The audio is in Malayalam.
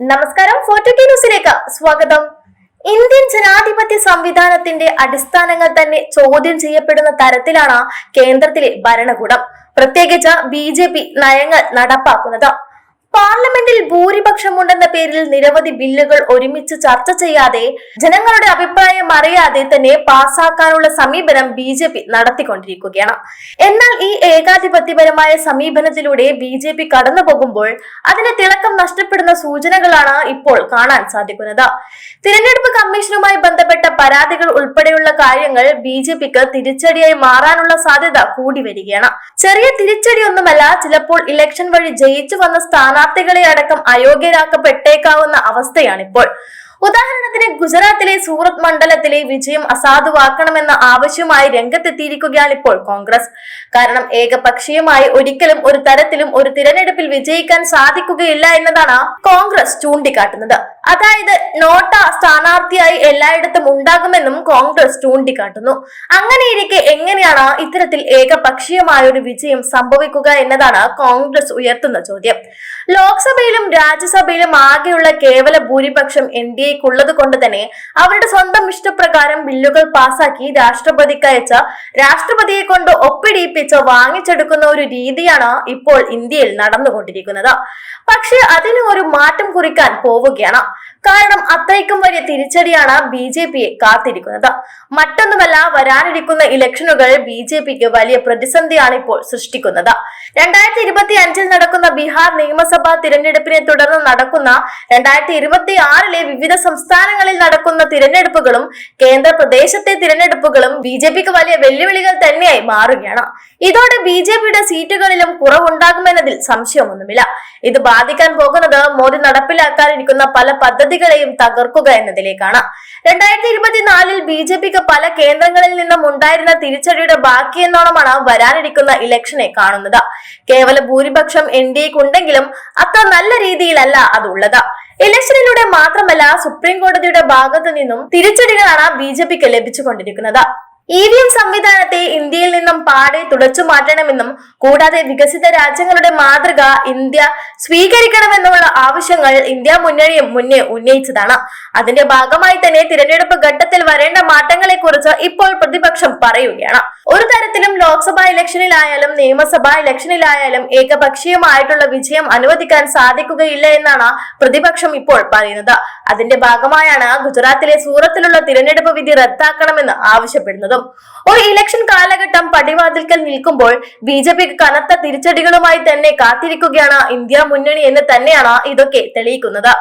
നമസ്കാരം ന്യൂസിലേക്ക് സ്വാഗതം. ഇന്ത്യൻ ജനാധിപത്യ സംവിധാനത്തിന്റെ അടിസ്ഥാനങ്ങൾ തന്നെ ചോദ്യം ചെയ്യപ്പെടുന്ന തരത്തിലാണ് കേന്ദ്രത്തിലെ ഭരണകൂടം. പ്രത്യേകിച്ച് ബി ജെ പി നയങ്ങൾ നടപ്പാക്കുന്നത്. പാർലമെന്റിൽ ഭൂരിപക്ഷമുണ്ടെന്ന പേരിൽ നിരവധി ബില്ലുകൾ ഒരുമിച്ച് ചർച്ച ചെയ്യാതെ ജനങ്ങളുടെ അഭിപ്രായം അറിയാതെ തന്നെ പാസാക്കാനുള്ള സമീപനം ബി ജെ പി നടത്തിക്കൊണ്ടിരിക്കുകയാണ്. എന്നാൽ ഈ ഏകാധിപത്യപരമായ സമീപനത്തിലൂടെ ബി ജെ പി കടന്നു പോകുമ്പോൾ അതിന്റെ തിളക്കം നഷ്ടപ്പെടുന്ന സൂചനകളാണ് ഇപ്പോൾ കാണാൻ സാധിക്കുന്നത്. തിരഞ്ഞെടുപ്പ് കമ്മീഷനുമായി ബന്ധപ്പെട്ട പരാതികൾ ഉൾപ്പെടെയുള്ള കാര്യങ്ങൾ ബി ജെ പിക്ക് തിരിച്ചടിയായി മാറാനുള്ള സാധ്യത കൂടി വരികയാണ്. ചെറിയ തിരിച്ചടിയൊന്നുമല്ല ചിലപ്പോൾ ഇലക്ഷൻ വഴി ജയിച്ചു വന്ന സ്ഥാനാർത്ഥികളെ അടക്കം അയോഗ്യരാക്കപ്പെട്ടേക്കാവുന്ന അവസ്ഥയാണിപ്പോൾ. ഉദാഹരണത്തിന് ഗുജറാത്തിലെ സൂറത്ത് മണ്ഡലത്തിലെ വിജയം അസാധുവാക്കണമെന്ന ആവശ്യമായി രംഗത്തെത്തിയിരിക്കുകയാണ് ഇപ്പോൾ കോൺഗ്രസ്. കാരണം ഏകപക്ഷീയമായി ഒരിക്കലും ഒരു തരത്തിലും ഒരു തിരഞ്ഞെടുപ്പിൽ വിജയിക്കാൻ സാധിക്കുകയില്ല എന്നതാണ് കോൺഗ്രസ് ചൂണ്ടിക്കാട്ടുന്നത്. അതായത് നോട്ട സ്ഥാനാർത്ഥിയായി എല്ലായിടത്തും ഉണ്ടാകുമെന്നും കോൺഗ്രസ് ചൂണ്ടിക്കാട്ടുന്നു. അങ്ങനെയിരിക്കെ എങ്ങനെയാണ് ഇത്തരത്തിൽ ഏകപക്ഷീയമായ ഒരു വിജയം സംഭവിക്കുക എന്നതാണ് കോൺഗ്രസ് ഉയർത്തുന്ന ചോദ്യം. ലോക്സഭയിലും രാജ്യസഭയിലും ആകെയുള്ള കേവല ഭൂരിപക്ഷം എൻ ഡി എക്കുള്ളത് കൊണ്ട് തന്നെ അവരുടെ സ്വന്തം ഇഷ്ടപ്രകാരം ബില്ലുകൾ പാസാക്കി രാഷ്ട്രപതിക്ക് അയച്ച രാഷ്ട്രപതിയെ കൊണ്ട് ഒപ്പിടിയിപ്പിച്ച് വാങ്ങിച്ചെടുക്കുന്ന ഒരു രീതിയാണ് ഇപ്പോൾ ഇന്ത്യയിൽ നടന്നുകൊണ്ടിരിക്കുന്നത്. പക്ഷേ അതിന് ഒരു മാറ്റം കുറിക്കാൻ പോവുകയാണ്. കാരണം അത്രയ്ക്കും വലിയ തിരിച്ചടിയാണ് ബി ജെ പിയെ കാത്തിരിക്കുന്നത്. മറ്റൊന്നുമല്ല വരാനിരിക്കുന്ന ഇലക്ഷനുകൾ ബി ജെ പിക്ക് വലിയ പ്രതിസന്ധിയാണ് ഇപ്പോൾ സൃഷ്ടിക്കുന്നത്. രണ്ടായിരത്തി ഇരുപത്തി അഞ്ചിൽ നടക്കുന്ന ബീഹാർ നിയമസഭാ തിരഞ്ഞെടുപ്പിനെ തുടർന്ന് നടക്കുന്ന രണ്ടായിരത്തി ഇരുപത്തി ആറിലെ വിവിധ സംസ്ഥാനങ്ങളിൽ നടക്കുന്ന തിരഞ്ഞെടുപ്പുകളും കേന്ദ്ര പ്രദേശത്തെ തിരഞ്ഞെടുപ്പുകളും ബി ജെ പിക്ക് വലിയ വെല്ലുവിളികൾ തന്നെയായി മാറുകയാണ്. ഇതോടെ ബി ജെ പിയുടെ സീറ്റുകളിലും കുറവുണ്ടാകുമെന്നതിൽ സംശയമൊന്നുമില്ല. ഇത് ബാധിക്കാൻ പോകുന്നത് മോദി നടപ്പിലാക്കാനിരിക്കുന്ന പല പദ്ധതികളെയും തകർക്കുക എന്നതിലേക്കാണ്. രണ്ടായിരത്തി ഇരുപത്തിനാലിൽ ബി ജെ പിക്ക് പല കേന്ദ്രങ്ങളിൽ നിന്നും ഉണ്ടായിരുന്ന തിരിച്ചടിയുടെ ബാക്കിയെന്നോണമാണ് വരാനിരിക്കുന്ന ഇലക്ഷനെ കാണുന്നത്. കേവല ഭൂരിപക്ഷം എൻ ഡി എക്കുണ്ടെങ്കിലും അത്ര നല്ല രീതിയിലല്ല അതുള്ളത്. ഇലക്ഷനിലൂടെ മാത്രമല്ല സുപ്രീം കോടതിയുടെ ഭാഗത്തു നിന്നും തിരിച്ചടികളാണ് ബി ജെ പിക്ക് ലഭിച്ചുകൊണ്ടിരിക്കുന്നത്. ഇ വി എം സംവിധാനത്തെ ഇന്ത്യയിൽ നിന്നും പാടെ തുടച്ചു മാറ്റണമെന്നും കൂടാതെ വികസിത രാജ്യങ്ങളുടെ മാതൃക ഇന്ത്യ സ്വീകരിക്കണമെന്നുമുള്ള ആവശ്യങ്ങൾ ഇന്ത്യ മുന്നണിയും മുന്നേ ഉന്നയിച്ചതാണ്. അതിന്റെ ഭാഗമായി തന്നെ തിരഞ്ഞെടുപ്പ് ഘട്ടത്തിൽ വരേണ്ട മാറ്റങ്ങളെ കുറിച്ച് ഇപ്പോൾ പ്രതിപക്ഷം പറയുകയാണ്. ഒരു തരത്തിലും ലോക്സഭാ ഇലക്ഷനിലായാലും നിയമസഭാ ഇലക്ഷനിലായാലും ഏകപക്ഷീയമായിട്ടുള്ള വിജയം അനുവദിക്കാൻ സാധിക്കുകയില്ല എന്നാണ് പ്രതിപക്ഷം ഇപ്പോൾ പറയുന്നത്. അതിന്റെ ഭാഗമായാണ് ഗുജറാത്തിലെ സൂറത്തിലുള്ള തിരഞ്ഞെടുപ്പ് വിധി റദ്ദാക്കണമെന്ന് ആവശ്യപ്പെടുന്നതും. ഒരു ഇലക്ഷൻ കാലഘട്ടം പടിവാതിൽക്കൽ നിൽക്കുമ്പോൾ ബി ജെ പിക്ക് കനത്ത തിരിച്ചടികളുമായി തന്നെ കാത്തിരിക്കുകയാണ് ഇന്ത്യ മുന്നണി എന്ന് തന്നെയാണ് ഇതൊക്കെ തെളിയിക്കുന്നത്.